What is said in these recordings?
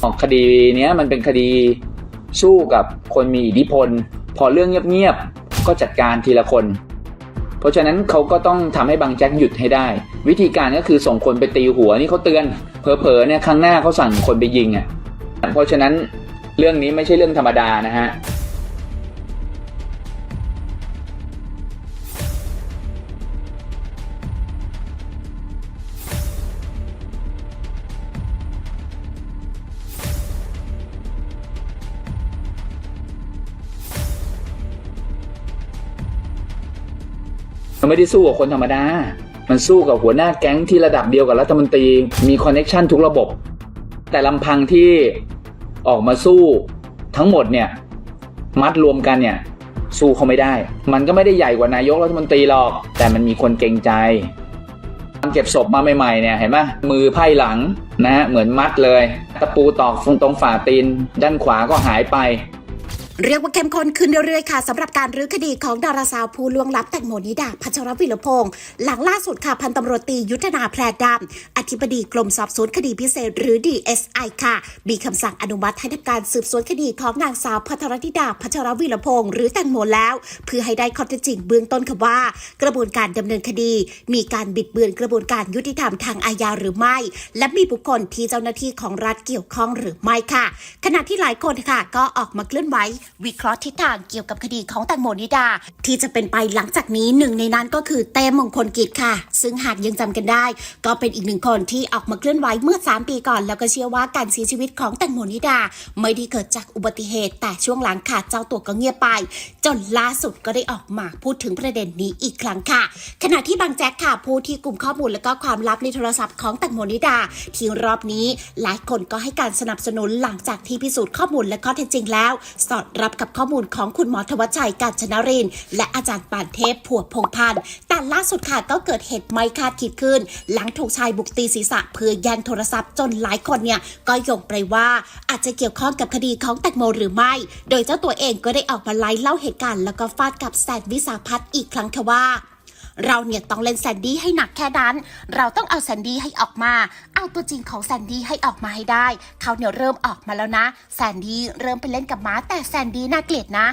ของคดีเนี้ยมันเป็นคดีสู้กับคนมีอิทธิพล พอเรื่องเงียบๆก็จัดการทีละคน เพราะฉะนั้นเขาก็ต้องทำให้บางแจ็คหยุดให้ได้ วิธีการก็คือส่งคนไปตีหัวนี่เขาเตือนเผลอๆเนี่ยครั้งหน้าเขาสั่งคนไปยิงอะเพราะฉะนั้นเรื่องนี้ไม่ใช่เรื่องธรรมดานะฮะ ไม่ได้สู้กับคนธรรมดา มันสู้กับหัวหน้าแก๊งที่ระดับเดียวกับรัฐมนตรี มีคอนเน็ชันทุกระบบ แต่ลำพังที่ออกมาสู้ทั้งหมดเนี่ยมัดรวมกันเนี่ยสู้เขาไม่ได้ มันก็ไม่ได้ใหญ่กว่านายกรัฐมนตรีหรอก แต่มันมีคนเกรงใจตอนเก็บศพมาใหม่ๆเนี่ยเห็นไหมมือไพ่หลังนะฮะเหมือนมัดเลย ตะปูตอกตรงฝ่าตีน ด้านขวาก็หายไป เรียกว่าเข้มข้นขึ้นเรื่อยๆค่ะสำหรับการรื้อคดีของดาราสาวผู้ล่วงลับแตงโมนิดาพัชรวิรพงศ์หลังล่าสุดค่ะพันตำรวจตียุทธนาแพรดำอธิบดีกรมสอบสวนคดีพิเศษ หรือ DSI ค่ะ มีคำสั่งอนุมัติให้ทำการสืบสวนคดีของนางสาวพัทรธิดาพัชรวิรพงศ์หรือแตงโมแล้ว เพื่อให้ได้ข้อเท็จจริงเบื้องต้นค่ะว่า กระบวนการดำเนินคดี มีการบิดเบือนกระบวนการยุติธรรมทางอาญาหรือไม่ และมีบุคคลที่เจ้าหน้าที่ของรัฐเกี่ยวข้องหรือไม่ค่ะ ขณะที่หลายคนค่ะ ก็ออกมาเคลื่อนไหววิเคราะห์ทิศทางเกี่ยวกับคดีของแตงโมนิดา ที่จะเป็นไปหลังจากนี้หนึ่งในนั้นก็คือเต้มงคลกิจค่ะ ซึ่งหากยังจำกันได้ ก็เป็นอีกหนึ่งคนที่ออกมาเคลื่อนไหวเมื่อ 3 ปีก่อน แล้วก็เชื่อว่าการเสียชีวิตของแตงโมนิดา ไม่ได้เกิดจากอุบัติเหตุ แต่ช่วงหลังค่ะเจ้าตัวก็เงียบไป จนล่าสุดก็ได้ออกมาพูดถึงประเด็นนี้อีกครั้งค่ะ ขณะที่บางแจ็คค่ะผู้ที่กลุ่มข้อมูลและก็ความลับในโทรศัพท์ของแตงโมนิดาที่รอบนี้หลายคนก็ให้การสนับสนุนหลังจากที่พิสูจน์ข้อมูลและข้อเท็จจริงแล้ว สอดรับกับข้อมูลของคุณหมอธวัชชัยกาญชนรินทร์และอาจารย์ปานเทพผัวพงพันธ์แต่ล่าสุดค่ะก็เกิดเหตุไม่คาดคิดขึ้น หลังถูกชายบุกตีศีรษะเพื่อแย่งโทรศัพท์จนหลายคนเนี่ยก็ยงไปว่าอาจจะเกี่ยวข้องกับคดีของแตงโมหรือไม่ โดยเจ้าตัวเองก็ได้ออกมาไลฟ์เล่าเหตุการณ์แล้วก็ฟาดกับแซนวิสาพัฒน์อีกครั้งค่ะว่า เราเนี่ยต้องเล่นแซนดี้ให้หนักแค่นั้น เราต้องเอาแซนดี้ให้ออกมา เอาตัวจริงของแซนดี้ให้ออกมาให้ได้ เขาเนี่ยเริ่มออกมาแล้วนะ แซนดี้เริ่มไปเล่นกับม้าแต่แซนดี้น่าเกลียดนะ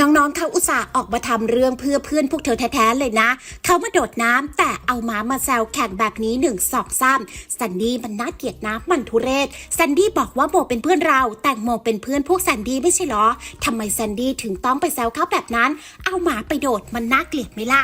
น้องๆ เขาอุตส่าห์ออกมาทำเรื่องเพื่อเพื่อนพวกเธอแท้ๆ เลยนะ เขามาโดดน้ำแต่เอาม้ามาแซวแข่งแบบนี้หนึ่งสองสามแซนดี้มันน่าเกลียดนะมันทุเรศแซนดี้บอกว่าโมเป็นเพื่อนเรา แต่งโมเป็นเพื่อนพวกแซนดี้ไม่ใช่หรอทำไมแซนดี้ถึงต้องไปแซวเขาแบบนั้น เอาหมาไปโดดมันน่าเกลียดไหมล่ะ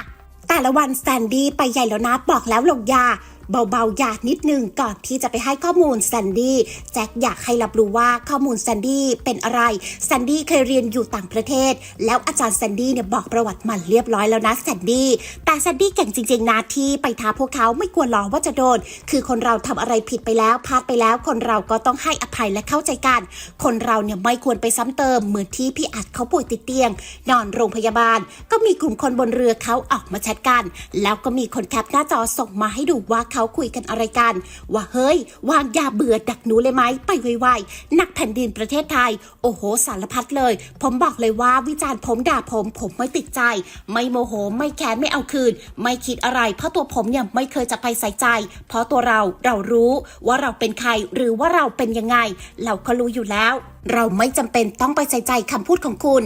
แต่ละวันแซนดี้ไปใหญ่แล้วนะ บอกแล้วหลงยา เบาๆยานิดนึงก่อนที่จะไปให้ข้อมูลแซนดี้แจ็คอยากให้รับรู้ว่าข้อมูลแซนดี้เป็นอะไรแซนดี้เคยเรียนอยู่ต่างประเทศ แล้วอาจารย์แซนดี้เนี่ยบอกประวัติมันเรียบร้อยแล้วนะแซนดี้แต่แซนดี้เก่งจริงๆนะที่ไปท้าพวกเขาไม่กลัวหรอกว่าจะโดน คือคนเราทำอะไรผิดไปแล้วพลาดไปแล้ว คนเราก็ต้องให้อภัยและเข้าใจกัน คนเราเนี่ยไม่ควรไปซ้ำเติมเหมือนที่พี่อัดเขาป่วยติดเตียง นอนโรงพยาบาล ก็มีกลุ่มคนบนเรือเขาออกมาแชทกัน แล้วก็มีคนแคปหน้าจอส่งมาให้ดูว่าเขาคุยกันอะไรกัน ว่าเฮ้ย วางยาเบื่อดักหนูเลยไหมไปไวๆนักแผ่นดินประเทศไทย โอ้โห สารพัดเลย ผมบอกเลยว่าวิจารณ์ผมด่าผม ผมไม่ติดใจ ไม่โมโห ไม่แค้นไม่เอาคืน ไม่คิดอะไร เพราะตัวผมเนี่ยไม่เคยจะไปใส่ใจ เพราะตัวเราเรารู้ว่าเราเป็นใครหรือว่าเราเป็นยังไง เราก็รู้อยู่แล้ว เราไม่จำเป็นต้องไปใส่ใจคำพูดของคุณ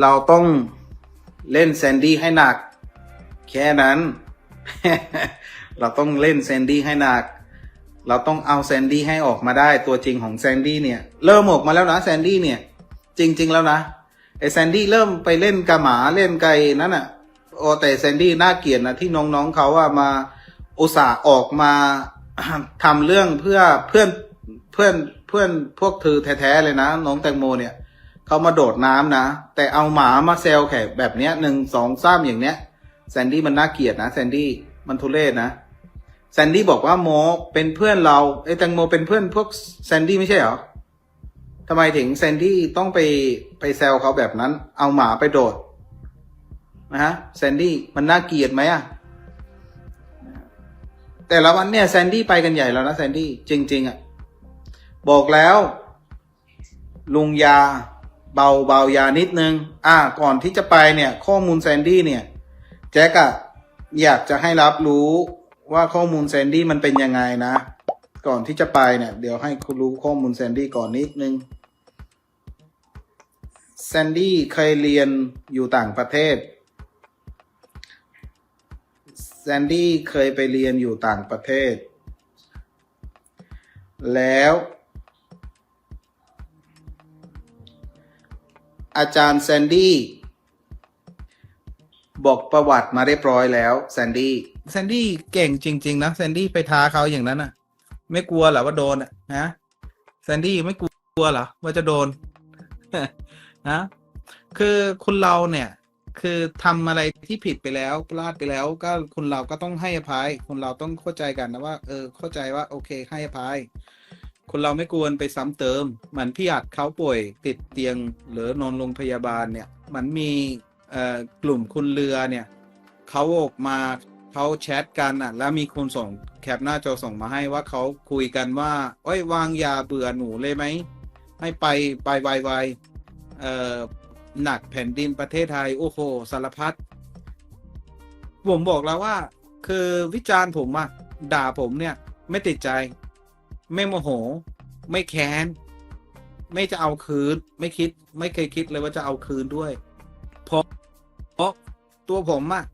เราต้องเล่นแซนดี้ให้หนัก แค่นั้น เราต้องเล่นแซนดี้ให้หนัก เราต้องเอาแซนดี้ให้ออกมาได้ตัวจริงของแซนดี้เนี่ย เริ่มออกมาแล้วนะแซนดี้เนี่ย จริง ๆ แล้วนะไอแซนดี้เริ่มไปเล่นกระหมาเล่นไก่นั่นอะโอแต่แซนดี้น่าเกลียดนะที่น้องๆเขาว่ามาอุตส่าห์ออกมาทำเรื่องเพื่อเพื่อนเพื่อนเพื่อนพวกเธอแท้ๆเลยนะ น้องแตงโมเนี่ยเขามาโดดน้ำนะ แต่เอาหมามาเซลแขกแบบเนี้ยหนึ่งสองสามอย่างเนี้ยแซนดี้มันน่าเกลียดนะแซนดี้มันทุเรศนะ แซนดี้บอกว่าโมเป็นเพื่อนเราไอ้แตงโมเป็นเพื่อนพวกแซนดี้ไม่ใช่เหรอทำไมถึงแซนดี้ต้องไปไปแซวเขาแบบนั้น เอาหมาไปโดดนะฮะแซนดี้มันน่าเกลียดไหมอะแต่ละวันเนี่ยแซนดี้ไปกันใหญ่แล้วนะแซนดี้จริง ๆอะบอกแล้ว ลุงยา เบาเบายานิดนึง อ่า ก่อนที่จะไปเนี่ย ข้อมูลแซนดี้เนี่ย แจ็คอะอยากจะให้รับรู้ ว่าข้อมูลแซนดี้มันเป็นยังไงนะ ก่อนที่จะไปเนี่ย เดี๋ยวให้คุณรู้ข้อมูลแซนดี้ก่อนนิดนึงแซนดี้เคยเรียนอยู่ต่างประเทศแซนดี้เคยไปเรียนอยู่ต่างประเทศ แล้ว อาจารย์แซนดี้บอกประวัติมาเรียบร้อยแล้วแซนดี้ แซนดี้เก่งจริง ๆ นะแซนดี้ไปท้าเขาอย่างนั้นอะ ไม่กลัวเหรอว่าโดนอะฮะแซนดี้ไม่กลัวเหรอว่าจะโดนฮะคือคุณเราเนี่ย คือทำอะไรที่ผิดไปแล้วพลาดไปแล้ว ก็คุณเราก็ต้องให้อภัย คุณเราต้องเข้าใจกันนะว่า เออ เข้าใจว่า โอเค ให้อภัยคนเราไม่ควรไปซ้ำเติม เหมือนพี่อัดเขาป่วยติดเตียงหรือนอนโรงพยาบาลเนี่ย มันมีเอ่อกลุ่มคุณเรือเนี่ยเขาออกมา เขาแชทกันอะ แล้วมีคนส่งแคปหน้าจอส่งมาให้ว่าเขาคุยกันว่าเอ้ยวางยาเบื่อหนูเลยไหม ให้ไปไปไวๆเอ่อหนักแผ่นดินประเทศไทย โอ้โหสารพัดผมบอกแล้วว่า คือวิจารณ์ผมอะด่าผมเนี่ย ไม่ติดใจ ไม่โมโห ไม่แค้น ไม่จะเอาคืน ไม่คิด ไม่เคยคิดเลยว่าจะเอาคืนด้วย เพราะเพราะตัวผมอะ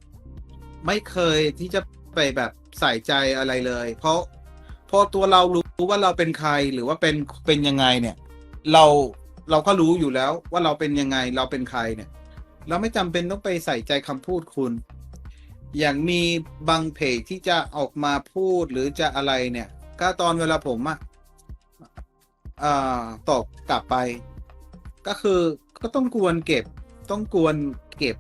ไม่เคยที่จะไปแบบใส่ใจอะไรเลย เพราะพอตัวเรารู้ว่าเราเป็นใครหรือว่าเป็นเป็นยังไงเนี่ย เราเราก็รู้อยู่แล้วว่าเราเป็นยังไงเราเป็นใครเนี่ย เราไม่จำเป็นต้องไปใส่ใจคำพูดคุณ อย่างมีบางเพจที่จะออกมาพูดหรือจะอะไรเนี่ย ก็ตอนเวลาผมอะอ่าตอบกลับไป ก็คือก็ต้องกวนเก็บ ต้องกวนเก็บ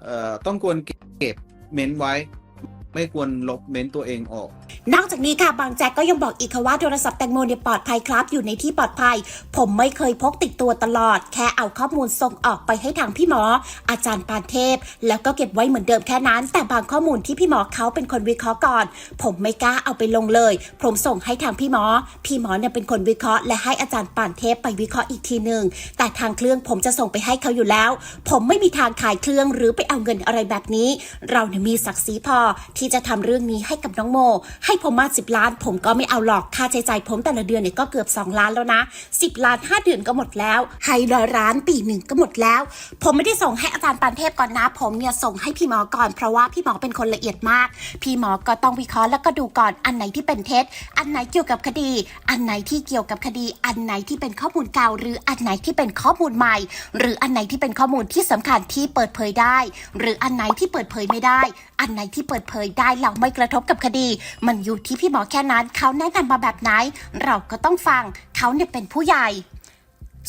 เอ่อต้องกวนเก็บ เม้นไว้ ไม่ควรลบเม้นตัวเองออก นอกจากนี้ค่ะบางแจ็คก็ยังบอกอีกค่ะว่าโทรศัพท์แตงโมเนี่ยปลอดภัยครับ อยู่ในที่ปลอดภัย ผมไม่เคยพกติดตัวตลอด แค่เอาข้อมูลส่งออกไปให้ทางพี่หมอ อาจารย์ปานเทพ แล้วก็เก็บไว้เหมือนเดิมแค่นั้น แต่บางข้อมูลที่พี่หมอเขาเป็นคนวิเคราะห์ก่อน ผมไม่กล้าเอาไปลงเลย ผมส่งให้ทางพี่หมอ พี่หมอเนี่ยเป็นคนวิเคราะห์และให้อาจารย์ปานเทพไปวิเคราะห์อีกทีหนึ่งแต่ทางเครื่องผมจะส่งไปให้เขาอยู่แล้ว ผมไม่มีทางขายเครื่องหรือไปเอาเงินอะไรแบบนี้ เราเนี่ยมีศักดิ์ศรีพอที่จะทำเรื่องนี้ให้กับน้องโม ให้ผมมาสิบล้าน ผมก็ไม่เอาหรอกค่าใช้จ่ายผมแต่ละเดือนเนี่ยก็เกือบ 2 ล้านแล้วนะ 10 ล้าน 5 เดือนก็หมดแล้วให้ร้อยล้านปีหนึ่งก็หมดแล้ว ผมไม่ได้ส่งให้อาจารย์ปานเทพก่อนนะ ผมเนี่ยส่งให้พี่หมอก่อน เพราะว่าพี่หมอเป็นคนละเอียดมาก พี่หมอก็ต้องวิเคราะห์แล้วก็ดูก่อนอันไหนที่เป็นเท็จ อันไหนเกี่ยวกับคดี อันไหนที่เกี่ยวกับคดี อันไหนที่เป็นข้อมูลเก่า หรืออันไหนที่เป็นข้อมูลใหม่ หรืออันไหนที่เป็นข้อมูลที่สำคัญที่เปิดเผยได้ หรืออันไหนที่เปิดเผยไม่ได้ อันไหนที่เปิดเผยได้เราไม่กระทบกับคดี มันอยู่ที่พี่หมอแค่นั้น เขาแนะนำมาแบบไหน เราก็ต้องฟัง เขาเนี่ยเป็นผู้ใหญ่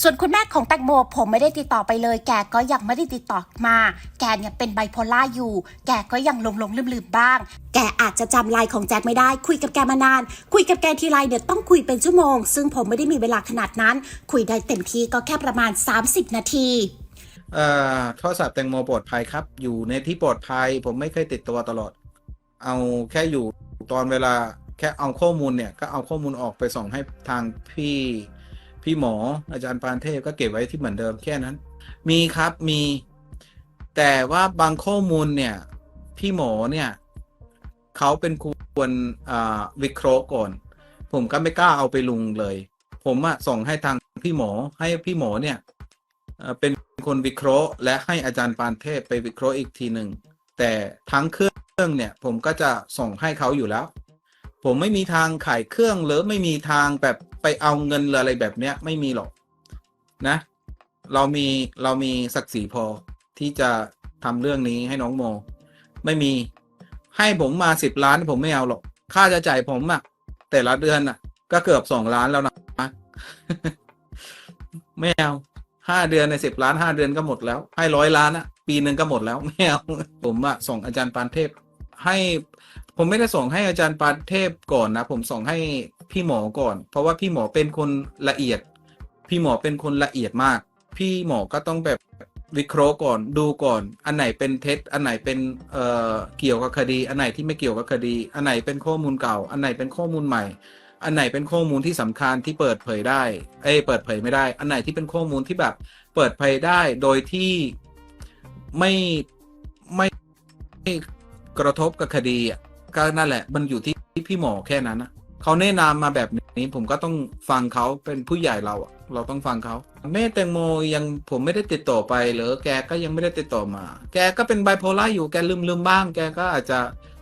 ส่วนคุณแม่ของแตงโมผมไม่ได้ติดต่อไปเลย แกก็ยังไม่ได้ติดต่อมา แกเนี่ยเป็นไบโพล่าอยู่ แกก็ยังหลงหลงลืมลืมๆบ้าง แกอาจจะจำไลน์ของแจ็คไม่ได้ คุยกับแกมานาน คุยกับแกทีไรเนี่ยต้องคุยเป็นชั่วโมง ซึ่งผมไม่ได้มีเวลาขนาดนั้น คุยได้เต็มที่ก็แค่ประมาณ 30 นาที เอ่อโทรศัพท์แตงโมปลอดภัยครับ อยู่ในที่ปลอดภัย ผมไม่เคยติดตัวตลอด เอาแค่อยู่ตอนเวลาแค่เอาข้อมูลเนี่ย ก็เอาข้อมูลออกไปส่งให้ทางพี่พี่หมออาจารย์ปานเทพก็เก็บไว้ที่เหมือนเดิมแค่นั้น มีครับมี แต่ว่าบางข้อมูลเนี่ย พี่หมอเนี่ยเขาเป็นควรอ่าวิเคราะห์ก่อน ผมก็ไม่กล้าเอาไปลงเลย ผมอะส่งให้ทางพี่หมอให้พี่หมอเนี่ยเป็น คนวิเคราะห์ และให้อาจารย์ปานเทพไปวิเคราะห์อีกทีหนึ่งแต่ทั้งเครื่องเนี่ยผมก็จะส่งให้เขาอยู่แล้ว ผมไม่มีทางขายเครื่องหรือไม่มีทางแบบไปเอาเงินหรืออะไรแบบเนี้ยไม่มีหรอกนะ เรามีเรามีศักดิ์ศรีพอที่จะทำเรื่องนี้ให้น้องโม ไม่มีให้ผมมาสิบล้านผมไม่เอาหรอกค่าจะจ่ายผมอะแต่ละเดือนอะก็เกือบสองล้านแล้วนะไม่เอา ห้าเดือนในสิบล้านห้าเดือนก็หมดแล้ว ให้ร้อยล้านอะปีหนึ่งก็หมดแล้วไม่เอาผมอะส่งอาจารย์ปานเทพ ให้ผมไม่ได้ส่งให้อาจารย์ปานเทพก่อนนะ ผมส่งให้พี่หมอก่อน เพราะว่าพี่หมอเป็นคนละเอียด พี่หมอเป็นคนละเอียดมาก พี่หมอก็ต้องแบบวิเคราะห์ก่อนดูก่อน อันไหนเป็นเท็จ อันไหนเป็นเอ่อเกี่ยวกับคดี อันไหนที่ไม่เกี่ยวกับคดี อันไหนเป็นข้อมูลเก่า อันไหนเป็นข้อมูลใหม่ อันไหนเป็นข้อมูลที่สำคัญที่เปิดเผยได้ เอ้ยเปิดเผยไม่ได้ อันไหนที่เป็นข้อมูลที่แบบเปิดเผยได้โดยที่ไม่ไม่ไม่กระทบกับคดีก็นั่นแหละ มันอยู่ที่พี่หมอแค่นั้นนะเขาแนะนำมาแบบนี้ผมก็ต้องฟังเขาเป็นผู้ใหญ่เราอะเราต้องฟังเขาแม่แตงโมยังผมไม่ได้ติดต่อไปหรือแกก็ยังไม่ได้ติดต่อมา แกก็เป็นไบโพล่าอยู่แกลืมลืมบ้าง แกก็อาจจะ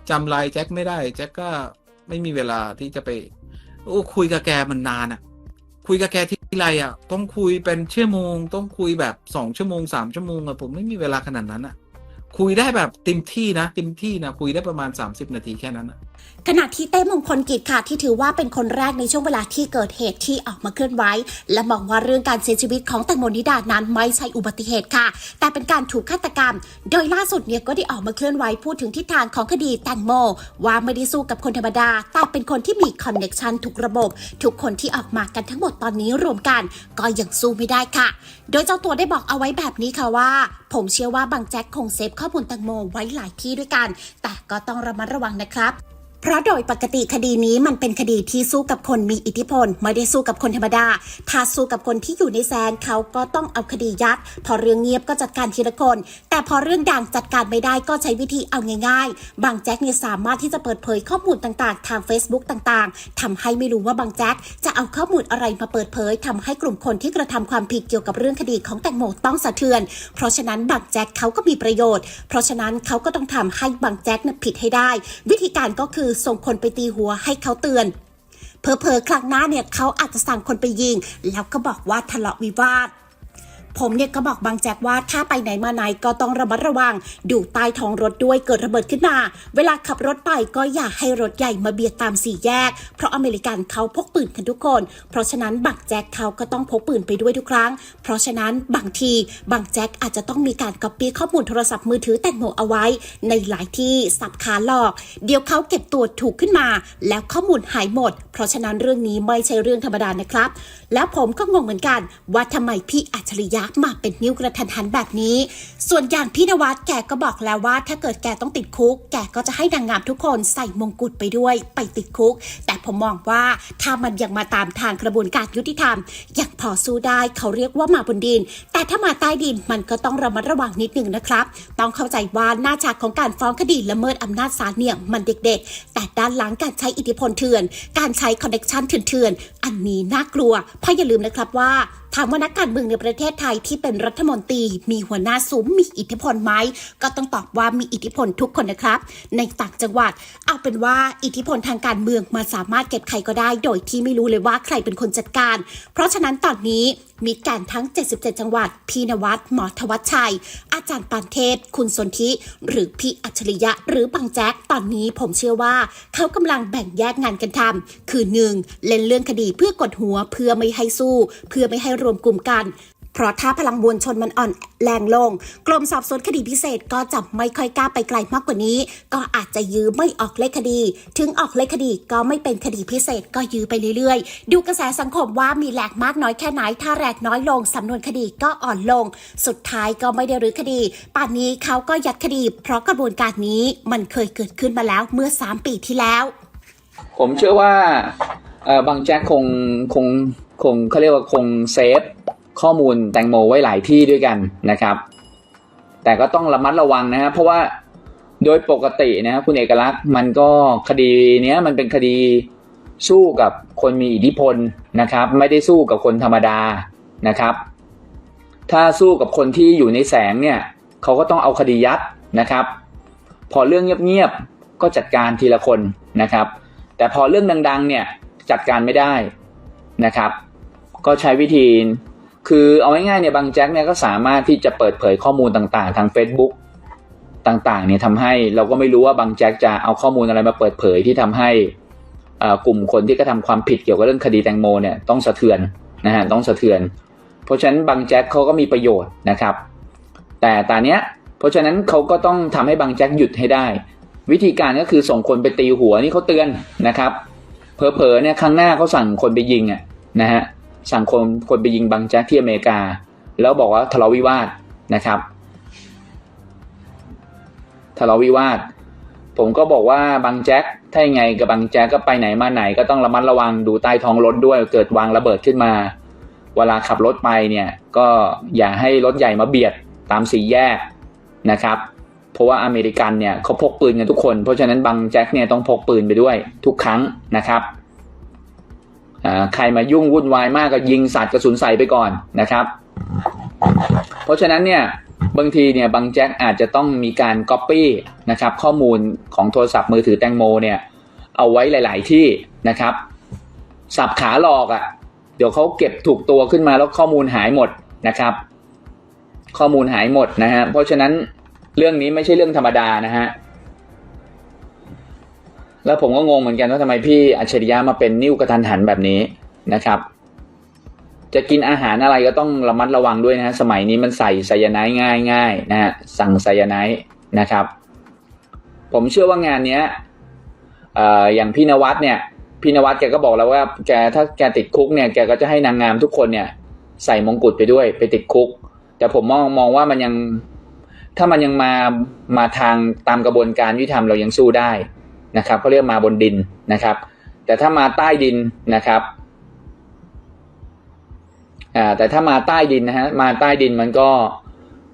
จำไลน์แจ็คไม่ได้ แจ็คก็ไม่มีเวลาที่จะไป โอ้คุยกับแกมันนานอะคุยกับแกที่ไรอะต้องคุยเป็นชั่วโมง ต้องคุยแบบสองชั่วโมงสามชั่วโมงอะผมไม่มีเวลาขนาดนั้นอะ คุยได้แบบเต็มที่นะเต็มที่นะคุยได้ประมาณ 30 นาทีแค่นั้นอะขณะที่เต้มงคลกิจค่ะที่ถือว่าเป็นคนแรกในช่วงเวลาที่เกิดเหตุที่ออกมาเคลื่อนไหวและมองว่าเรื่องการเสียชีวิตของแตงโมนิดานั้นไม่ใช่อุบัติเหตุค่ะ แต่เป็นการถูกฆาตกรรม โดยล่าสุดเนี่ยก็ได้ออกมาเคลื่อนไหวพูดถึงทิศทางของคดีแตงโม ว่าไม่ได้สู้กับคนธรรมดา แต่เป็นคนที่มีคอนเน็ชันทุกระบบ ทุกคนที่ออกมากันทั้งหมดตอนนี้รวมกัน ก็ยังสู้ไม่ได้ค่ะ โดยเจ้าตัวได้บอกเอาไว้แบบนี้ค่ะว่า ผมเชื่อว่าบางแจ็คคงเซฟข้อมูลแตงโมไว้หลายที่ด้วยกัน แต่ก็ต้องระมัดระวังนะครับ เพราะโดยปกติคดีนี้มันเป็นคดีที่สู้กับคนมีอิทธิพล ไม่ได้สู้กับคนธรรมดา ถ้าสู้กับคนที่อยู่ในแซนเขาก็ต้องเอาคดียัด พอเรื่องเงียบก็จัดการทีละคน แต่พอเรื่องดังจัดการไม่ได้ก็ใช้วิธีเอาง่าย ๆ บางแจ็คเนี่ยสามารถที่จะเปิดเผยข้อมูลต่างๆ ทาง Facebook ต่างๆทำให้ไม่รู้ว่าบางแจ็คจะเอาข้อมูลอะไรมาเปิดเผยทำให้กลุ่มคนที่กระทำความผิดเกี่ยวกับเรื่องคดีของแตงโมต้องสะเทือน เพราะฉะนั้นบางแจ็คเขาก็มีประโยชน์ เพราะฉะนั้นเขาก็ต้องทำให้บางแจ็คน่ะผิดให้ได้ วิธีการก็คือส่งคนไปตีหัวให้เขาเตือน เพอเพอครั้งหน้าเนี่ยเขาอาจจะสั่งคนไปยิง แล้วก็บอกว่าทะเลาะวิวาท ผมเนี่ยก็บอกบางแจ็คว่าถ้าไปไหนมาไหนก็ต้องระมัดระวัง ดูใต้ท้องรถด้วยเกิดระเบิดขึ้นมา เวลาขับรถไปก็อย่าให้รถใหญ่มาเบียดตามสี่แยก เพราะอเมริกันเขาพกปืนกันทุกคน เพราะฉะนั้นบางแจ็คเขาก็ต้องพกปืนไปด้วยทุกครั้ง เพราะฉะนั้นบางทีบางแจ็คอาจจะต้องมีการก๊อปปี้ข้อมูลโทรศัพท์มือถือแตงโมเอาไว้ ในหลายที่สับขาหลอก เดี๋ยวเขาเก็บตัวถูกขึ้นมา แล้วข้อมูลหายหมด เพราะฉะนั้นเรื่องนี้ไม่ใช่เรื่องธรรมดานะครับ แล้วผมก็งงเหมือนกันว่าทำไมพี่อัจฉริยะมาเป็นนิ้วกระทันหันแบบนี้ ส่วนอย่างพี่นวัดแกก็บอกแล้วว่า ถ้าเกิดแกต้องติดคุก แกก็จะให้นางงามทุกคนใส่มงกุฎไปด้วย ไปติดคุก แต่ผมมองว่าถ้ามันยังมาตามทางกระบวนการยุติธรรมยังพอสู้ได้เขาเรียกว่ามาบนดิน แต่ถ้ามาใต้ดินมันก็ต้องระมัดระวังนิดนึงนะครับ ต้องเข้าใจว่าหน้าฉากของการฟ้องคดีละเมิดอำนาจศาลเนี่ยมันเด็กๆ แต่ด้านหลังการใช้อิทธิพลเถื่อน การใช้คอนเนคชันเถื่อนๆอันนี้น่ากลัวเพราะอย่าลืมนะครับว่าถามว่านักการเมืองในประเทศไทยที่เป็นรัฐมนตรี มีหัวหน้าซุ้มมีอิทธิพลไหมก็ต้องตอบว่ามีอิทธิพลทุกคนนะครับ ในต่างจังหวัด เอาเป็นว่าอิทธิพลทางการเมืองมาสามารถเก็บใครก็ได้ โดยที่ไม่รู้เลยว่าใครเป็นคนจัดการ เพราะฉะนั้นตอนนี้มีการทั้ง 77 จังหวัด พี่นวัดหมอทวัชชัย อาจารย์ปานเทพ คุณสนธิ หรือพี่อัจฉริยะ หรือบางแจ๊ก ตอนนี้ผมเชื่อว่า เขากำลังแบ่งแยกงานกันทำ คือหนึ่งเล่นเรื่องคดีเพื่อกดหัว เพื่อไม่ให้สู้ เพื่อไม่ให้รวมกลุ่มกัน เพราะถ้าพลังมวลชนมันอ่อนแรงลง กรมสอบสวนคดีพิเศษก็จะไม่ค่อยกล้าไปไกลมากกว่านี้ ก็อาจจะยื้อไม่ออกเลขคดี ถึงออกเลขคดีก็ไม่เป็นคดีพิเศษก็ยื้อไปเรื่อยๆ ดูกระแสสังคมว่ามีแหลกมากน้อยแค่ไหน ถ้าแหลกน้อยลงสำนวนคดีก็อ่อนลง สุดท้ายก็ไม่ได้รื้อคดี ป่านนี้เขาก็ยัดคดี เพราะกระบวนการนี้มันเคยเกิดขึ้นมาแล้วเมื่อ 3 ปีที่แล้ว ผมเชื่อว่าบางแจ็คคงคงคงเขาเรียกว่าคงเซฟ ข้อมูลแตงโมไว้หลายที่ด้วยกันนะครับ แต่ก็ต้องระมัดระวังนะฮะเพราะว่าโดยปกตินะฮะคุณเอกลักษณ์มันก็คดีเนี้ยมันเป็นคดีสู้กับคนมีอิทธิพลนะครับ ไม่ได้สู้กับคนธรรมดานะครับ ถ้าสู้กับคนที่อยู่ในแสงเนี่ยเขาก็ต้องเอาคดียัดนะครับ พอเรื่องเงียบๆก็จัดการทีละคนนะครับ แต่พอเรื่องดัง ๆ เนี่ยจัดการไม่ได้นะครับ ก็ใช้วิธี คือเอาง่ายๆเนี่ยบางแจ็คเนี่ยก็สามารถที่จะเปิดเผยข้อมูลต่างๆ ทาง Facebook ต่างๆเนี่ยทำให้เราก็ไม่รู้ว่าบางแจ็คจะเอาข้อมูลอะไรมาเปิดเผยที่ทำให้กลุ่มคนที่กระทำความผิดเกี่ยวกับเรื่องคดีแตงโมเนี่ยต้องสะเทือนนะฮะต้องสะเทือน เพราะฉะนั้นบางแจ็คเขาก็มีประโยชน์นะครับ แต่ตอนเนี้ยเพราะฉะนั้นเขาก็ต้องทำให้บางแจ็คหยุดให้ได้ วิธีการก็คือส่งคนไปตีหัวนี่เขาเตือนนะครับเผลอๆเนี่ยครั้งหน้าเขาสั่งคนไปยิงอะนะฮะ สั่งคนคนไปยิงบางแจ็คที่อเมริกา แล้วบอกว่าทะเลาะวิวาทนะครับทะเลาะวิวาทผมก็บอกว่าบางแจ็คถ้ายังไงกับบางแจ็คก็ไปไหนมาไหนก็ต้องระมัดระวังดูใต้ท้องรถด้วยเกิดวางระเบิดขึ้นมา เวลาขับรถไปเนี่ยก็อย่าให้รถใหญ่มาเบียดตามสี่แยกนะครับ เพราะว่าอเมริกันเนี่ยเขาพกปืนกันทุกคน เพราะฉะนั้นบางแจ็คเนี่ยต้องพกปืนไปด้วยทุกครั้งนะครับ ใครมายุ่งวุ่นวายมากก็ยิงสัตว์กระสุนใส่ไปก่อนนะครับ เพราะฉะนั้นเนี่ยบางทีเนี่ยบางแจ็คอาจจะต้องมีการก๊อปปี้นะครับข้อมูลของโทรศัพท์มือถือแตงโมเนี่ยเอาไว้หลาย ๆที่นะครับ สับขาหลอกอะ่ะเดี๋ยวเขาเก็บถูกตัวขึ้นมาแล้วข้อมูลหายหมดนะครับ ข้อมูลหายหมดนะฮะเพราะฉะนั้นเรื่องนี้ไม่ใช่เรื่องธรรมดานะฮะ แล้วผมก็งงเหมือนกันว่าทำไมพี่อัจฉริยะมาเป็นนิ้วกระทันหันแบบนี้นะครับ จะกินอาหารอะไรก็ต้องระมัดระวังด้วยนะฮะสมัยนี้มันใส่ไซยาไนด์ง่ายง่ายนะฮะสั่งไซยาไนด์นะครับ ผมเชื่อว่างานเนี้ยเอ่ออย่างพี่นวัดเนี่ยพี่นวัดแกก็บอกแล้วว่าแกถ้าแกติดคุกเนี่ยแกก็จะให้นางงามทุกคนเนี่ย ใส่มงกุฎไปด้วยไปติดคุก แต่ผมมองมองว่ามันยังถ้ามันยังมามาทางตามกระบวนการยุติธรรมเรายังสู้ได้ นะครับเขาเรียกมาบนดินนะครับ แต่ถ้ามาใต้ดินนะครับอ่าแต่ถ้ามาใต้ดินนะฮะมาใต้ดินมันก็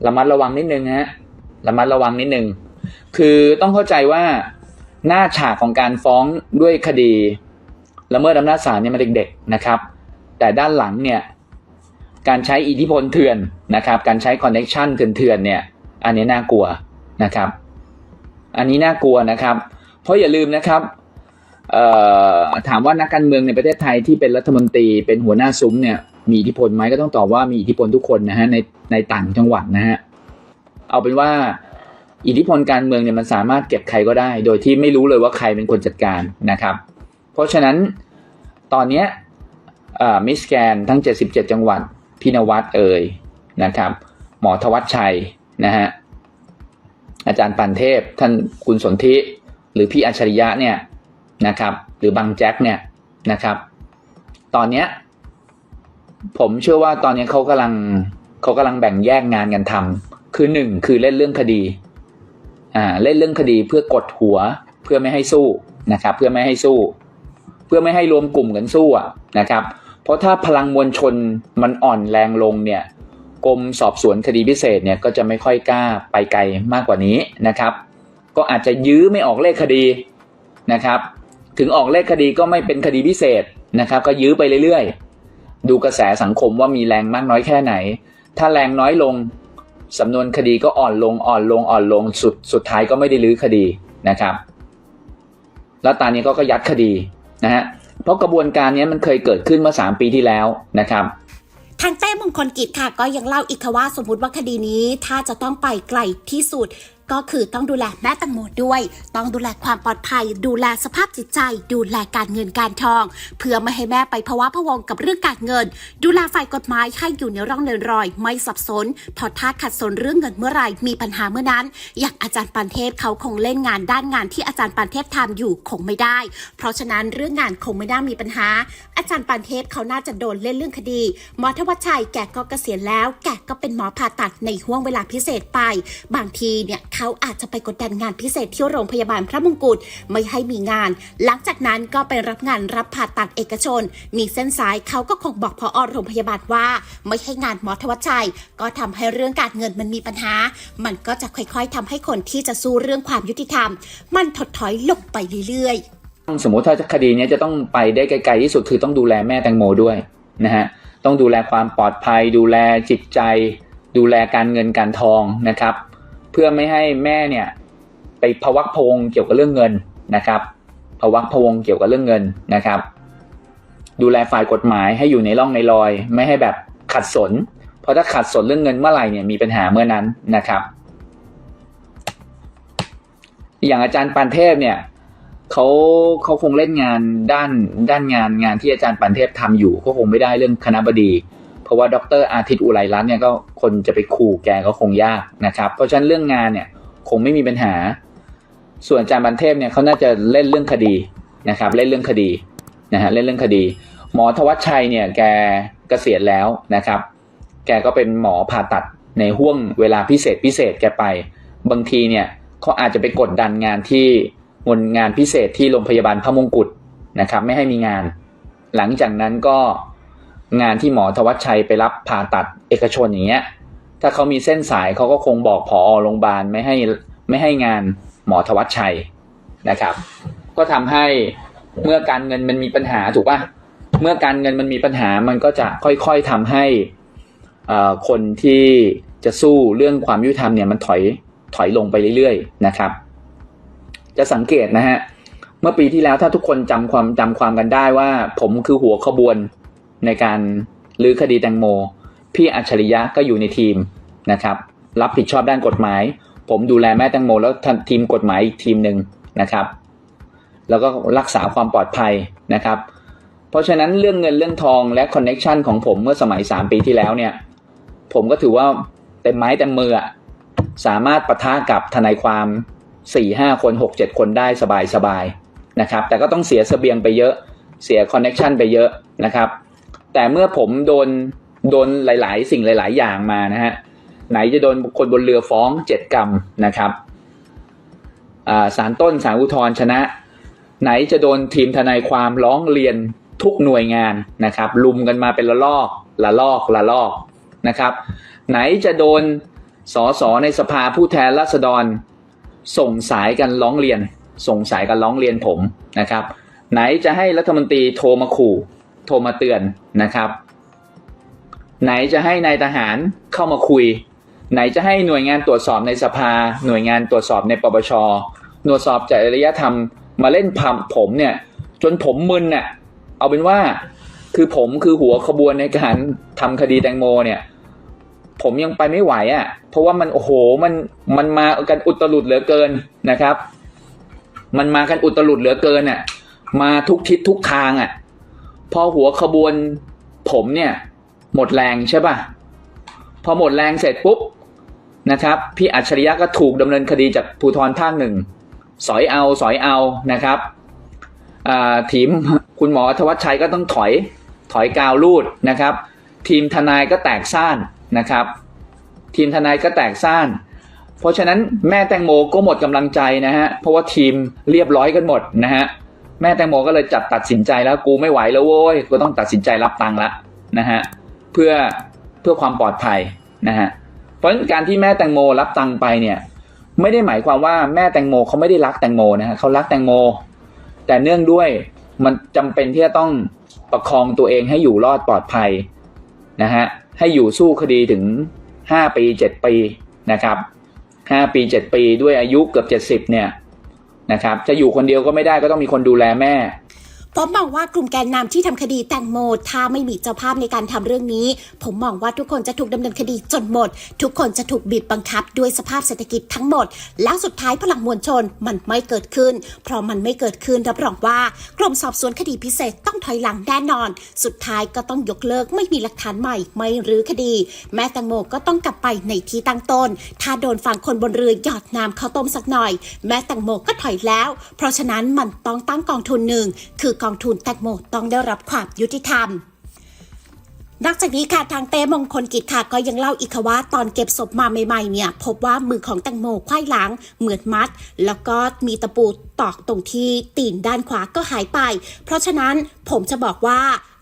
ระมัดระวังนิดนึงฮะระมัดระวังนิดนึงคือต้องเข้าใจว่าหน้าฉากของการฟ้องด้วยคดีละเมิดอำนาจศาลเนี่ยมันเด็กๆนะครับ แต่ด้านหลังเนี่ยการใช้อิทธิพลเถื่อนนะครับ การใช้คอนเน็ชันเถื่อนๆเนี่ย อันนี้น่ากลัวนะครับ อันนี้น่ากลัวนะครับ เพราะอย่าลืมนะครับถามว่านักการเมืองในประเทศไทยที่เป็นรัฐมนตรีเป็นหัวหน้าซุ้มเนี่ยมีอิทธิพลไหมก็ต้องตอบว่ามีอิทธิพลทุกคนนะฮะในในต่างจังหวัดนะฮะเอาเป็นว่าอิทธิพลการเมืองเนี่ยมันสามารถเก็บใครก็ได้ โดยที่ไม่รู้เลยว่าใครเป็นคนจัดการนะครับ เพราะฉะนั้นตอนเนี้ยมิสแกนทั้ง 77 จังหวัดพี่นวัดเอ่ยนะครับ หมอทวัชชัยนะฮะอาจารย์ปันเทพท่านคุณสนธิ หรือพี่อัจฉริยะเนี่ยนะครับ หรือบางแจ็คเนี่ยนะครับ ตอนเนี้ยผมเชื่อว่าตอนนี้เขากำลังเขากำลังแบ่งแยกงานกันทำคือหนึ่งคือเล่นเรื่องคดีอ่าเล่นเรื่องคดีเพื่อกดหัวเพื่อไม่ให้สู้นะครับ เพื่อไม่ให้สู้ เพื่อไม่ให้รวมกลุ่มกันสู้อะนะครับ เพราะถ้าพลังมวลชนมันอ่อนแรงลงเนี่ยกรมสอบสวนคดีพิเศษเนี่ยก็จะไม่ค่อยกล้าไปไกลมากกว่านี้นะครับ ก็อาจจะยื้อไม่ออกเลขคดีนะครับ ถึงออกเลขคดีก็ไม่เป็นคดีพิเศษนะครับ ก็ยื้อไปเรื่อยๆ ดูกระแสสังคมว่ามีแรงมากน้อยแค่ไหน ถ้าแรงน้อยลงสำนวนคดีก็อ่อนลงอ่อนลงอ่อนลงสุดสุดท้ายก็ไม่ได้ลื้อคดีนะครับ แล้วตอนนี้ก็ก็ยัดคดีนะฮะเพราะกระบวนการนี้มันเคยเกิดขึ้นเมื่อ 3 ปีที่แล้วนะครับทางเต้มงคลกิจค่ะก็ยังเล่าอีกค่ะว่าสมมติว่าคดีนี้ถ้าจะต้องไปไกลที่สุด ก็คือต้องดูแลแม่ตังโมด้วย ต้องดูแลความปลอดภัย ดูแลสภาพจิตใจ ดูแลการเงินการทอง เพื่อไม่ให้แม่ไปภาวะพะวงกับเรื่องการเงิน ดูแลฝ่ายกฎหมายให้อยู่ในร่องในรอย ไม่สับสนพอถ้าขัดสนเรื่องเงินเมื่อไหร่มีปัญหาเมื่อนั้น อย่างอาจารย์ปันเทพเขาคงเล่นงานด้านงานที่อาจารย์ปันเทพทำอยู่คงไม่ได้ เพราะฉะนั้นเรื่องงานคงไม่น่ามีปัญหา อาจารย์ปันเทพเขาน่าจะโดนเล่นเรื่องคดีหมอทวัชชัยแกก็เกษียณแล้ว แกก็เป็นหมอผ่าตัดในห่วงเวลาพิเศษไป บางทีเนี่ยเขาอาจจะไปกดดันงานพิเศษที่โรงพยาบาลพระมงกุฎไม่ให้มีงาน หลังจากนั้นก็ไปรับงานรับผ่าตัดเอกชน มีเส้นสายเขาก็คงบอกพออโรงพยาบาลว่า ไม่ให้งานหมอทวัชชัย ก็ทำให้เรื่องการเงินมันมีปัญหา มันก็จะค่อยๆทำให้คนที่จะสู้เรื่องความยุติธรรม มันถดถอยลงไปเรื่อยๆ สมมติถ้าคดีนี้จะต้องไปได้ไกลๆที่สุดคือต้องดูแลแม่แตงโมด้วยนะฮะต้องดูแลความปลอดภัย ดูแลจิตใจ ดูแลการเงินการทองนะครับ เพื่อไม่ให้แม่เนี่ย ไปพวักพวงเกี่ยวกับเรื่องเงินนะครับพวักพวงเกี่ยวกับเรื่องเงินนะครับ ดูแลฝ่ายกฎหมายให้อยู่ในร่องในรอย ไม่ให้แบบขัดสน เพราะถ้าขัดสนเรื่องเงินเมื่อไหร่เนี่ยมีปัญหาเมื่อนั้นนะครับ อย่างอาจารย์ปานเทพเนี่ยเขาเขาคงเล่นงานด้านด้านงานงานที่อาจารย์ปันเทพทำอยู่ก็คงไม่ได้เรื่องคณะบดี เพราะว่าดรอาทิตย์อุไรรัตน์เนี่ยก็คนจะไปขู่แกก็คงยากนะครับ เพราะฉะนั้นเรื่องงานเนี่ยคงไม่มีปัญหา ส่วนอาจารย์ปันเทพเนี่ยเขาน่าจะเล่นเรื่องคดีนะครับ เล่นเรื่องคดีนะฮะเล่นเรื่องคดี หมอทวัชชัยเนี่ยแกเกษียณแล้วนะครับ แกก็เป็นหมอผ่าตัดในห่วงเวลาพิเศษพิเศษแกไป บางทีเนี่ยเขาอาจจะไปกดดันงานที่งนงานพิเศษที่โรงพยาบาลพระมงกุฎนะครับ ไม่ให้มีงาน หลังจากนั้นก็ งานที่หมอทวัชชัยไปรับผ่าตัดเอกชนอย่างเงี้ย ถ้าเขามีเส้นสายเขาก็คงบอกผอโรงพยาบาลไม่ให้ไม่ให้งานหมอทวัชชัยนะครับ ก็ทำให้เมื่อการเงินมันมีปัญหาถูกป่ะเมื่อการเงินมันมีปัญหามันก็จะค่อยๆทำให้คนที่จะสู้เรื่องความยุติธรรมเนี่ยมันถอยถอยลงไปเรื่อยๆนะครับ จะสังเกตนะฮะเมื่อปีที่แล้วถ้าทุกคนจำความจำความกันได้ว่า ผมคือหัวขบวน ในการลื้อคดีแตงโม พี่อัจฉริยะก็อยู่ในทีมนะครับรับผิดชอบด้านกฎหมาย ผมดูแลแม่แตงโม แล้วทีมกฎหมายอีกทีมหนึ่งนะครับ แล้วก็รักษาความปลอดภัยนะครับ เพราะฉะนั้นเรื่องเงินเรื่องทองและคอนเน็ชันของผมเมื่อสมัย 3 ปีที่แล้วเนี่ย ผมก็ถือว่าเต็มไม้เต็มมืออะสามารถปะทะกับทนายความ4 5คน 6 7 คนได้สบายๆนะครับ แต่ก็ต้องเสียเสบียงไปเยอะ เสียคอนเน็ชันไปเยอะนะครับ แต่เมื่อผมโดนโดนหลาย ๆ สิ่งหลาย ๆ อย่างมานะฮะไหนจะโดนคนบนเรือฟ้องเจ็ดกรรมนะครับอ่าศาลต้นศาลอุทธรชนะ ไหนจะโดนทีมทนายความร้องเรียนทุกหน่วยงานนะครับ ลุมกันมาเป็นละลอกละลอกละลอกนะครับ ไหนจะโดนสสในสภาผู้แทนราษฎร ส่งสายกันร้องเรียน ส่งสายกันร้องเรียนผมนะครับ ไหนจะให้รัฐมนตรีโทรมาขู่ โทรมาเตือนนะครับ ไหนจะให้นายทหารเข้ามาคุย ไหนจะให้หน่วยงานตรวจสอบในสภา หน่วยงานตรวจสอบในปปชตรวจสอบจริยธรรมมาเล่นพัมผมเนี่ย จนผมมึนเนี่ยเอาเป็นว่าคือผมคือหัวขบวนในการทำคดีแตงโมเนี่ย ผมยังไปไม่ไหวอะ่ะ เพราะว่ามันโอ้โหมันมันมากันอุตลุดเหลือเกินนะครับ มันมากันอุตลุดเหลือเกินอะ มาทุกทิศทุกทางอะ พอหัวขบวนผมเนี่ย หมดแรงใช่ป่ะ พอหมดแรงเสร็จปุ๊บนะครับ พี่อัจฉริยะก็ถูกดำเนินคดีจากภูธรภาคหนึ่ง สอยเอาสอยเอานะครับทีมคุณหมอธวัชชัยก็ต้องถอยถอยกาวรูดนะครับ ทีมทนายก็แตกซ่านนะครับ ทีมทนายก็แตกซ่าน เพราะฉะนั้นแม่แตงโมก็หมดกำลังใจนะฮะเพราะว่าทีมเรียบร้อยกันหมดนะฮะ แม่แตงโมก็เลยจัดตัดสินใจแล้วกูไม่ไหวแล้วโว้ยกูต้องตัดสินใจรับตังค์ละนะฮะเพื่อเพื่อความปลอดภัยนะฮะเพราะการที่แม่แตงโมรับตังค์ไปเนี่ยไม่ได้หมายความว่าแม่แตงโมเขาไม่ได้รักแตงโมนะฮะเขารักแตงโม แต่เนื่องด้วยมันจำเป็นที่จะต้องประคองตัวเองให้อยู่รอดปลอดภัยนะฮะให้อยู่สู้คดีถึงห้าปีเจ็ดปีนะครับห้าปีเจ็ดปีด้วยอายุเกือบเจ็ดสิบเนี่ย นะครับ จะอยู่คนเดียวก็ไม่ได้ก็ต้องมีคนดูแลแม่ ผมมองว่ากลุ่มแกนนำที่ทำคดีแตงโม ถ้าไม่มีเจ้าภาพในการทำเรื่องนี้ ผมมองว่าทุกคนจะถูกดำเนินคดีจนหมด ทุกคนจะถูกบีบบังคับด้วยสภาพเศรษฐกิจทั้งหมด แล้วสุดท้ายพลังมวลชนมันไม่เกิดขึ้น เพราะมันไม่เกิดขึ้นรับรองว่ากรมสอบสวนคดีพิเศษต้องถอยหลังแน่นอน สุดท้ายก็ต้องยกเลิกไม่มีหลักฐานใหม่ไม่รื้อคดี แม่แตงโมก็ต้องกลับไปในที่ตั้งต้น ถ้าโดนฝั่งคนบนเรือหยอดน้ำข้าวต้มสักหน่อย แม่แตงโมก็ถอยแล้ว เพราะฉะนั้นมันต้องตั้งกองทุนหนึ่งคือกองทุนแตงโมต้องได้รับความยุติธรรมนอกจากนี้ค่ะทางเต้มงคลกิจค่ะก็ยังเล่าอีกค่ะว่าตอนเก็บศพมาใหม่ๆเนี่ย พบว่ามือของแตงโมไขว้หลังเหมือนมัด แล้วก็มีตะปูตอกตรงที่ตีนด้านขวาก็หายไป เพราะฉะนั้นผมจะบอกว่า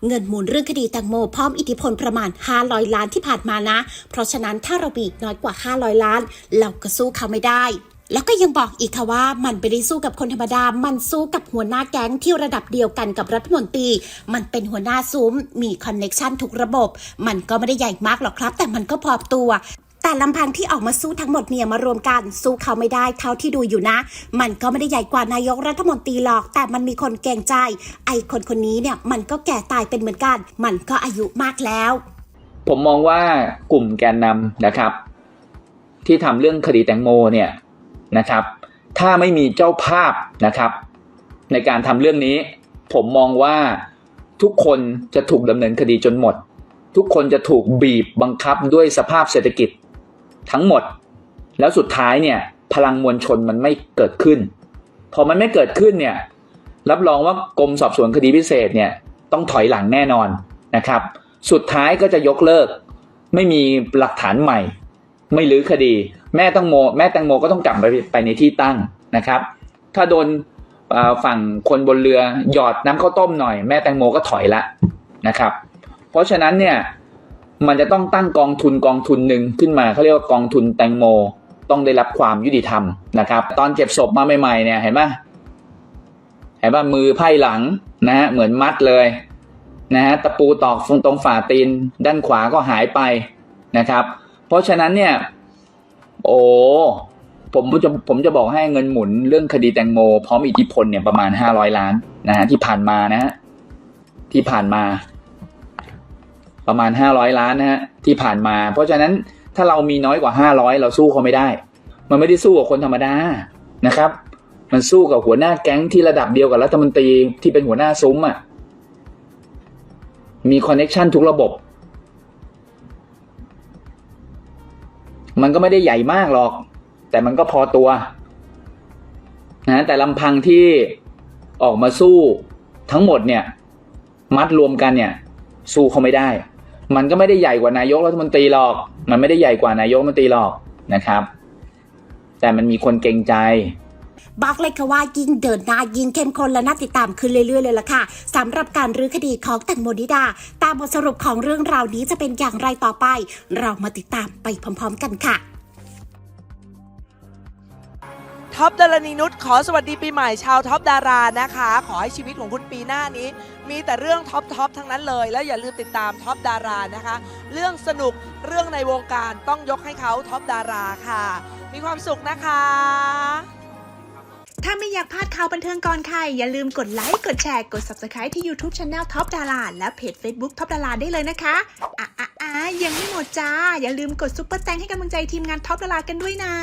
เงินหมุนเรื่องคดีแตงโมพร้อมอิทธิพลประมาณ 500 ล้านที่ผ่านมานะ เพราะฉะนั้นถ้าเราบีน้อยกว่า 500 ล้าน เราก็สู้เขาไม่ได้ แล้วก็ยังบอกอีกค่ะว่ามันไม่ได้สู้กับคนธรรมดา มันสู้กับหัวหน้าแก๊งที่ระดับเดียวกันกับรัฐมนตรี มันเป็นหัวหน้าซุ้ม มีคอนเน็ชันทุกระบบ มันก็ไม่ได้ใหญ่มากหรอกครับ แต่มันก็พอตัว แต่ลำพังที่ออกมาสู้ทั้งหมดเนี่ยมารวมกัน สู้เขาไม่ได้เท่าที่ดูอยู่นะ มันก็ไม่ได้ใหญ่กว่านายกรัฐมนตรีหรอก แต่มันมีคนเก่งใจ ไอ้คนคนนี้เนี่ยมันก็แก่ตายเป็นเหมือนกัน มันก็อายุมากแล้ว ผมมองว่ากลุ่มแกนนำนะครับ ที่ทำเรื่องคดีแตงโมเนี่ย นะครับ ถ้าไม่มีเจ้าภาพนะครับ ในการทำเรื่องนี้ ผมมองว่าทุกคนจะถูกดำเนินคดีจนหมด ทุกคนจะถูกบีบบังคับด้วยสภาพเศรษฐกิจทั้งหมด แล้วสุดท้ายเนี่ยพลังมวลชนมันไม่เกิดขึ้น พอมันไม่เกิดขึ้นเนี่ยรับรองว่ากรมสอบสวนคดีพิเศษเนี่ยต้องถอยหลังแน่นอนนะครับ สุดท้ายก็จะยกเลิก ไม่มีหลักฐานใหม่ ไม่ลื้อคดี แม่ต้องโม แม่แตงโมก็ต้องกลับไปไปในที่ตั้งนะครับ ถ้าโดนฝั่งคนบนเรือหยอดน้ำข้าวต้มหน่อยแม่แตงโมก็ถอยละนะครับ เพราะฉะนั้นเนี่ยมันจะต้องตั้งกองทุนกองทุนหนึ่งขึ้นมาเขาเรียกว่ากองทุนแตงโมต้องได้รับความยุติธรรมนะครับ ตอนเก็บศพมาใหม่ๆเนี่ยเห็นไหมเห็นป่ะมือไพ่หลังนะฮะเหมือนมัดเลยนะฮะตะปูตอกตรงฝ่าตีนด้านขวาก็หายไปนะครับ เพราะฉะนั้นเนี่ย โอ้ผมจะผมจะบอกให้เงินหมุนเรื่องคดีแตงโม พร้อมอิทธิพลเนี่ยประมาณห้าร้อยล้านนะฮะที่ผ่านมานะฮะที่ผ่านมา ประมาณห้าร้อยล้านนะฮะที่ผ่านมา เพราะฉะนั้นถ้าเรามีน้อยกว่าห้าร้อยเราสู้เขาไม่ได้ มันไม่ได้สู้กับคนธรรมดานะครับ มันสู้กับหัวหน้าแก๊งที่ระดับเดียวกับรัฐมนตรีที่เป็นหัวหน้าซุ้มอะมีคอนเน็ชันทุกระบบ มันก็ไม่ได้ใหญ่มากหรอก แต่มันก็พอตัวนะแต่ลำพังที่ออกมาสู้ทั้งหมดเนี่ย มัดรวมกันเนี่ย สู้เขาไม่ได้ มันก็ไม่ได้ใหญ่กว่านายกรัฐมนตรีหรอก มันไม่ได้ใหญ่กว่านายกรัฐมนตรีหรอกนะครับ แต่มันมีคนเกรงใจ บอกเลยค่ะว่ายิ่งเดินหน้ายิ่งเข้มข้นและน่าติดตามขึ้นเรื่อยๆเลยล่ะค่ะสำหรับการรื้อคดีของแตงโมนิดา ตามบทสรุปของเรื่องราวนี้จะเป็นอย่างไรต่อไป เรามาติดตามไปพร้อม ๆ กันค่ะท็อปดารณีนุชขอสวัสดีปีใหม่ชาวท็อปดารานะคะ ขอให้ชีวิตของคุณปีหน้านี้ มีแต่เรื่องท็อปทอปทั้งนั้นเลย แล้วอย่าลืมติดตามท็อปดารานะคะ เรื่องสนุกเรื่องในวงการต้องยกให้เขาท็อปดาราค่ะ มีความสุขนะคะ ถ้าไม่อยากพลาดข่าวบันเทิงก่อนใคร อย่าลืมกดไลค์ กดแชร์ กด Subscribe ที่ YouTube Channel Top ดาราและเพจ Facebook Top ดาราได้เลยนะคะอะอะอะยังไม่หมดจ้า อย่าลืมกดซุปเปอร์แตงให้กำลังใจทีมงาน Top ดารากันด้วยนะ